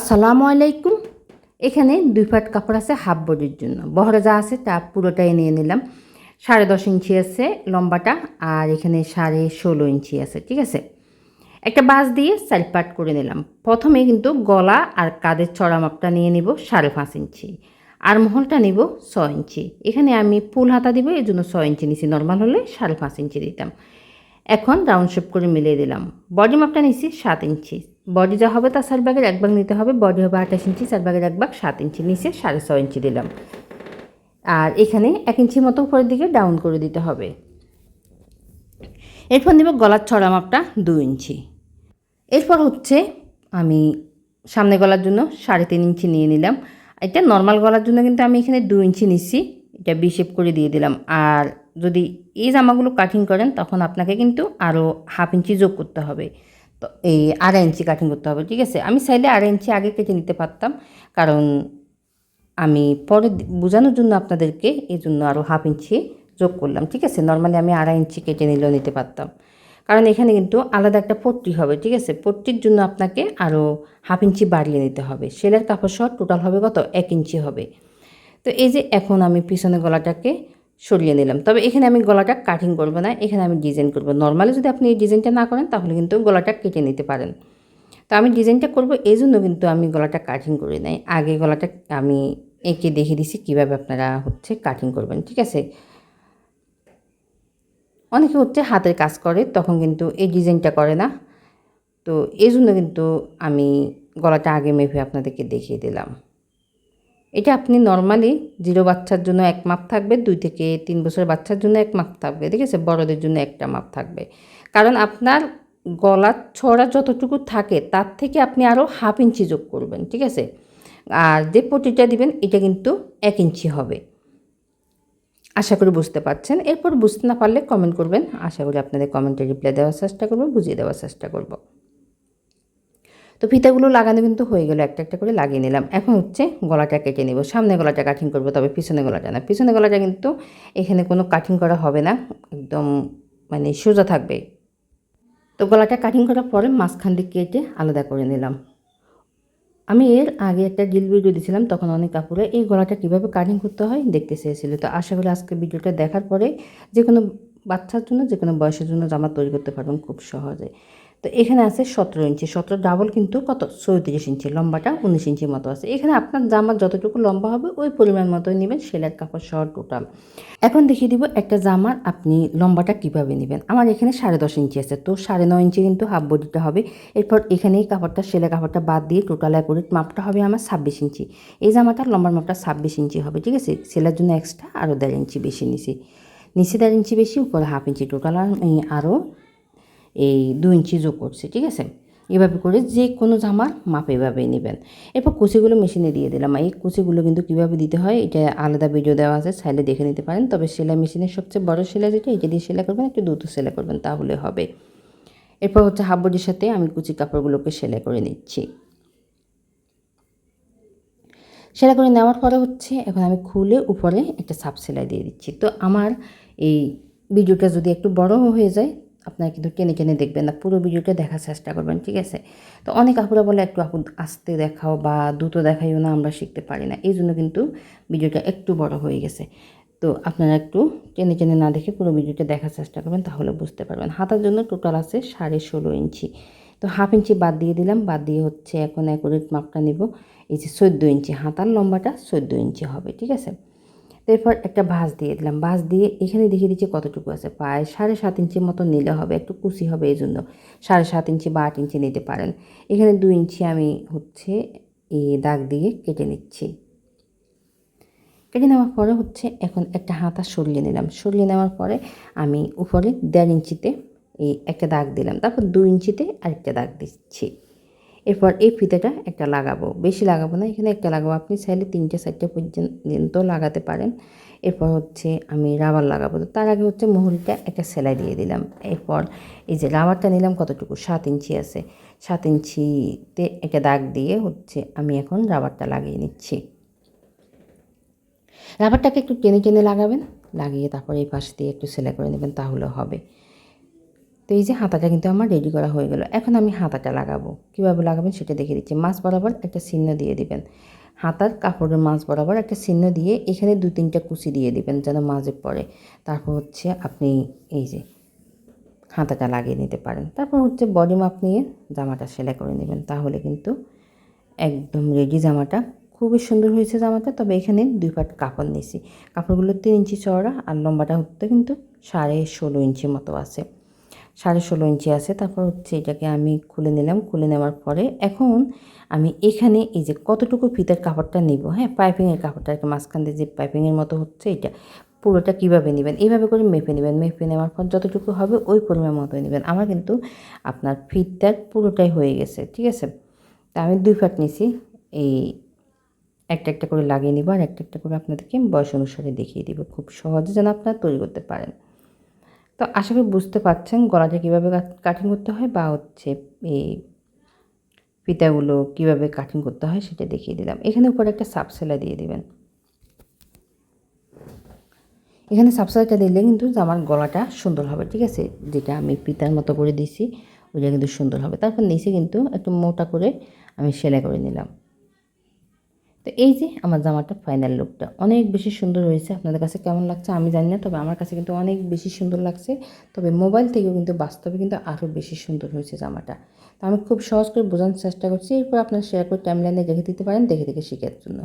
আসসালামু আলাইকুম। এখানে দুই পাট কাপড় আছে হাফ বডির জন্য। বহরে যা আছে তা পুরোটাই নিয়ে নিলাম। সাড়ে দশ ইঞ্চি আছে লম্বাটা আর এখানে সাড়ে ষোলো ইঞ্চি আছে, ঠিক আছে? একটা বাস দিয়ে চার পাট করে নিলাম। প্রথমে কিন্তু গলা আর কাদের চড়া মাপটা নিয়ে নিব সাড়ে পাঁচ ইঞ্চি। আর মহলটা নিব ছ ইঞ্চি। এখানে আমি ফুল হাতা দিব এই জন্য ছ ইঞ্চি নিছি। নর্মাল হলে সাড়ে পাঁচ ইঞ্চি দিতাম। এখন রাউন্ড শেপ করে মিলিয়ে দিলাম। বডি মাপটা নিচ্ছি সাত ইঞ্চি। বডি যা হবে তার চার ভাগের এক ভাগ নিতে হবে। বডি হবে আঠাশ ইঞ্চি চার ভাগের এক ভাগ সাত ইঞ্চি। নিচে সাড়ে ছ ইঞ্চি দিলাম। আর এখানে এক ইঞ্চি মতো উপরের দিকে ডাউন করে দিতে হবে। এরপর নেব গলার ছড়া মাপটা দু ইঞ্চি। এরপর হচ্ছে আমি সামনে গলার জন্য সাড়ে তিন ইঞ্চি নিয়ে নিলাম। এটা নর্মাল গলার জন্য কিন্তু আমি এখানে দু ইঞ্চি নিচ্ছি এটা বিশেপ করে দিয়ে দিলাম। আর যদি এই জামাগুলো কাটিং করেন, তখন আপনাকে কিন্তু আরও হাফ ইঞ্চি যোগ করতে হবে। তো এই আড়াই ইঞ্চি কাটিং করতে হবে, ঠিক আছে? আমি চাইলে আড়াই ইঞ্চি আগে কেটে নিতে পারতাম, কারণ আমি পরে বোঝানোর জন্য আপনাদেরকে এই জন্য আরও হাফ ইঞ্চি যোগ করলাম, ঠিক আছে? নর্মালি আমি আড়াই ইঞ্চি কেটে নিলেও নিতে পারতাম। কারণ এখানে কিন্তু আলাদা একটা পট্টি হবে, ঠিক আছে? পট্টির জন্য আপনাকে আরও হাফ ইঞ্চি বাড়িয়ে নিতে হবে। সেলের কাপড় সহ টোটাল হবে কত? এক ইঞ্চি হবে। তো এই যে এখন আমি পিছনে গলাটাকে সরিয়ে নিলাম। তবে এখানে আমি গলাটা কাটিং করব না, এখানে আমি ডিজাইন করব। নর্মালি যদি আপনি এই ডিজাইনটা না করেন, তাহলে কিন্তু গলাটা কেটে নিতে পারেন। তো আমি ডিজাইনটা করব এই জন্য কিন্তু আমি গলাটা কাটিং করে নাই। আগে গলাটা আমি এঁকে দেখিয়ে দিছি কীভাবে আপনারা হচ্ছে কাটিং করবেন, ঠিক আছে? অনেকে হচ্ছে হাতের কাজ করে, তখন কিন্তু এই ডিজাইনটা করে না। তো এই জন্য কিন্তু আমি গলাটা আগে মেপে আপনাদেরকে দেখিয়ে দিলাম। এটা আপনি নর্মালি জিরো বাচ্চার জন্য এক মাপ থাকবে, দুই থেকে তিন বছর বাচ্চার জন্য এক মাপ থাকবে, ঠিক আছে? বড়দের জন্য একটা মাপ থাকবে। কারণ আপনার গলার ছড়া যতটুকু থাকে, তার থেকে আপনি আরও হাফ ইঞ্চি যোগ করবেন, ঠিক আছে? আর যে পটিটা দিবেন, এটা কিন্তু এক ইঞ্চি হবে। আশা করি বুঝতে পারছেন। এরপর বুঝতে না পারলে কমেন্ট করবেন। আশা করি আপনাদের কমেন্টে রিপ্লাই দেওয়ার চেষ্টা করব, বুঝিয়ে দেওয়ার চেষ্টা করব। তো ফিতাগুলো লাগানো কিন্তু হয়ে গেল, একটা একটা করে লাগিয়ে নিলাম। এখন হচ্ছে গলাটা কেটে নেব। সামনে গলাটা কাটিং করব, তবে পিছনে গলাটা না। পিছনে গলাটা কিন্তু এখানে কোনো কাটিং করা হবে না। একদম মানে সোজা থাকবে। তো গলাটা কাটিং করার পরে মাঝখান দিয়ে কেটে আলাদা করে নিলাম। আমি এর আগে একটা ডিল ভিডিও দিয়েছিলাম তখন অনেক কাপড়ে এই গলাটা কীভাবে কাটিং করতে হয় দেখতে চেয়েছিল। তো আশা করি আজকে ভিডিওটা দেখার পরে যে কোনো বাচ্চার জন্য, যে কোনো বয়সের জন্য জামা তৈরি করতে পারবেন খুব সহজে। তো এখানে আছে সতেরো ইঞ্চি। সতেরো ডাবল কিন্তু কত? চৌত্রিশ ইঞ্চি। লম্বাটা উনিশ ইঞ্চির মতো আছে। এখানে আপনার জামার যতটুকু লম্বা হবে, ওই পরিমাণ মতোই নেবেন সেলাইয়ের কাপড় সহ টোটাল এখন দেখিয়ে দিব একটা জামার আপনি লম্বাটা কীভাবে নেবেন। আমার এখানে সাড়ে দশ ইঞ্চি আছে। তো সাড়ে নয় ইঞ্চি কিন্তু হাফ বডিটা হবে। এরপর এখানেই কাপড়টা, সেলাই কাপড়টা বাদ দিয়ে টোটাল অ্যাকুরেট মাপটা হবে আমার ছাব্বিশ ইঞ্চি। এই জামাটার লম্বার মাপটা ছাব্বিশ ইঞ্চি হবে, ঠিক আছে? সেলার জন্য এক্সট্রা আরও দেড় ইঞ্চি বেশি নিছি। নিচে দেড় ইঞ্চি বেশি, উপরে হাফ ইঞ্চি টোটাল আরও এই দু ইঞ্চি যোগ করছি, ঠিক আছে? এভাবে করে যে কোনো জামার মাপ এভাবেই নেবেন। এরপর কুচিগুলো মেশিনে দিয়ে দিলাম। এই কুচিগুলো কিন্তু কীভাবে দিতে হয়, এটা আলাদা ভিডিও দেওয়া আছে, চাইলে দেখে নিতে পারেন। তবে সেলাই মেশিনের সবচেয়ে বড় সেলাই যেটা এটা দিয়ে সেলাই করবেন, একটু দ্রুত সেলাই করবেন, তাহলে হবে। এরপর হচ্ছে হাফ বডির সাথে আমি কুচি কাপড়গুলোকে সেলাই করে নিচ্ছি। সেলাই করে নেওয়ার পরে হচ্ছে এখন আমি খুলে উপরে একটা সাপ সেলাই দিয়ে দিচ্ছি। তো আমার এই ভিডিওটা যদি একটু বড় হয়ে যায় আপনারা কিন্তু টেনে টেনে দেখবেন না, পুরো ভিডিওটা দেখার চেষ্টা করবেন, ঠিক আছে? তো অনেক আপুরা বলে, একটু আপু আস্তে দেখাও বা দ্রুত দেখাইও না, আমরা শিখতে পারি না। এই জন্য কিন্তু ভিডিওটা একটু বড় হয়ে গেছে। তো আপনারা একটু টেনে টেনে না দেখে পুরো ভিডিওটা দেখার চেষ্টা করবেন, তাহলে বুঝতে পারবেন। হাতার জন্য টোটাল আছে সাড়ে ষোলো ইঞ্চি। তো হাফ ইঞ্চি বাদ দিয়ে দিলাম, বাদ দিয়ে হচ্ছে এখন অ্যাকুরেট মাপটা নিব। এই যে চোদ্দ ইঞ্চি, হাতার লম্বাটা চোদ্দ ইঞ্চি হবে, ঠিক আছে? এরপর একটা ভাঁজ দিয়ে দিলাম। ভাঁজ দিয়ে এখানে দেখিয়ে দিচ্ছি কতটুকু আছে। প্রায় সাড়ে সাত ইঞ্চির মতো নিলে হবে, একটু কুচি হবে এই জন্য সাড়ে সাত ইঞ্চি বা আট ইঞ্চি নিতে পারেন। এখানে দু ইঞ্চি আমি হচ্ছে এই দাগ দিয়ে কেটে নিচ্ছি। কেটে নেওয়ার পরে হচ্ছে এখন একটা হাতা সরিয়ে নিলাম। সরিয়ে নেওয়ার পরে আমি উপরে দেড় ইঞ্চিতে এই একটা দাগ দিলাম। তারপর দু ইঞ্চিতে আরেকটা দাগ দিচ্ছি। এরপর এই ফিতেটা একটা লাগাবো। বেশি লাগাবো না, এখানে একটা লাগাবো। আপনি চাইলে তিনটে, চারটে পর্যন্ত লাগাতে পারেন। এরপর হচ্ছে আমি রাবার লাগাবো। তো তার আগে হচ্ছে মুহুরিটা একটা সেলাই দিয়ে দিলাম। এরপর এই যে রাবারটা নিলাম কতটুকু? সাত ইঞ্চি আছে। সাত ইঞ্চিতে একটা দাগ দিয়ে হচ্ছে আমি এখন রাবারটা লাগিয়ে নিচ্ছি। রাবারটাকে একটু টেনে টেনে লাগাবেন। লাগিয়ে তারপর এই পাশ দিয়ে একটু সেলাই করে নেবেন, তাহলে হবে। তো এই যে হাতাটা কিন্তু আমার রেডি করা হয়ে গেল। এখন আমি হাতাটা লাগাবো। কীভাবে লাগাবেন সেটা দেখে দিচ্ছি। মাছ বরাবর একটা চিহ্ন দিয়ে দিবেন। হাতার কাপড়ের মাছ বরাবর একটা চিহ্ন দিয়ে এখানে দু তিনটা কুচি দিয়ে দিবেন যেন মাঝে পড়ে। তারপর হচ্ছে আপনি এই যে হাতাটা লাগিয়ে নিতে পারেন। তারপর হচ্ছে বডি মাপ নিয়ে জামাটা সেলাই করে নেবেন। তাহলে কিন্তু একদম রেডি জামাটা। খুবই সুন্দর হয়েছে জামাটা। তবে এখানে দুই পাট কাপড় নিয়েছি। কাপড়গুলো তিন ইঞ্চি চওড়া আর লম্বাটা হতে কিন্তু সাড়ে ষোলো ইঞ্চি মতো আছে। সাড়ে ষোলো ইঞ্চি আছে, তারপর হচ্ছে এটাকে আমি খুলে নিলাম। খুলে নেওয়ার পরে এখন আমি এখানে এই যে কতটুকু ফিতার কাপড়টা নিব হ্যাঁ পাইপিংয়ের কাপড়টা আর কি মাঝখান দিয়ে যে পাইপিংয়ের মতো হচ্ছে এটা, পুরোটা কীভাবে নেবেন? এইভাবে করে মেপে নেবেন। মেপে নেওয়ার পর যতটুকু হবে ওই পরিমাণ মতো নেবেন। আমার কিন্তু আপনার ফিতটার পুরোটাই হয়ে গেছে, ঠিক আছে? তা আমি দুই ফাট নিছি, এই একটা একটা করে লাগিয়ে নিব আর একটা একটা করে আপনাদেরকে বয়স অনুসারে দেখিয়ে দিব। খুব সহজে যেন আপনারা তৈরি করতে পারেন। তো আশা করি বুঝতে পারছেন গলাটা কীভাবে কাটিং করতে হয় বা হচ্ছে এই ফিতাগুলো কীভাবে কাটিং করতে হয় সেটা দেখিয়ে দিলাম। এখানে উপরে একটা সাপ সেলাই দিয়ে দিবেন। এখানে সাবসাইডটা দিলে কিন্তু আমার গলাটা সুন্দর হবে, ঠিক আছে? যেটা আমি পিতার মতো করে দিছি, ওইটা কিন্তু সুন্দর হবে। তারপর নিচে কিন্তু একটু মোটা করে আমি সেলাই করে নিলাম। তো এই যে আমার জামাটা ফাইনাল লুকটা অনেক বেশি সুন্দর হয়েছে। আপনাদের কাছে কেমন লাগছে আমি জানি না, তবে আমার কাছে কিন্তু অনেক বেশি সুন্দর লাগছে। তবে মোবাইল থেকেও কিন্তু বাস্তবে কিন্তু আরও বেশি সুন্দর হয়েছে জামাটা। তো আমি খুব সহজ করে বোঝানোর চেষ্টা করছি, এরপর আপনারা শেয়ার করে টাইমলাইনে দেখে দিতে পারেন, দেখে দেখে শেখার জন্য।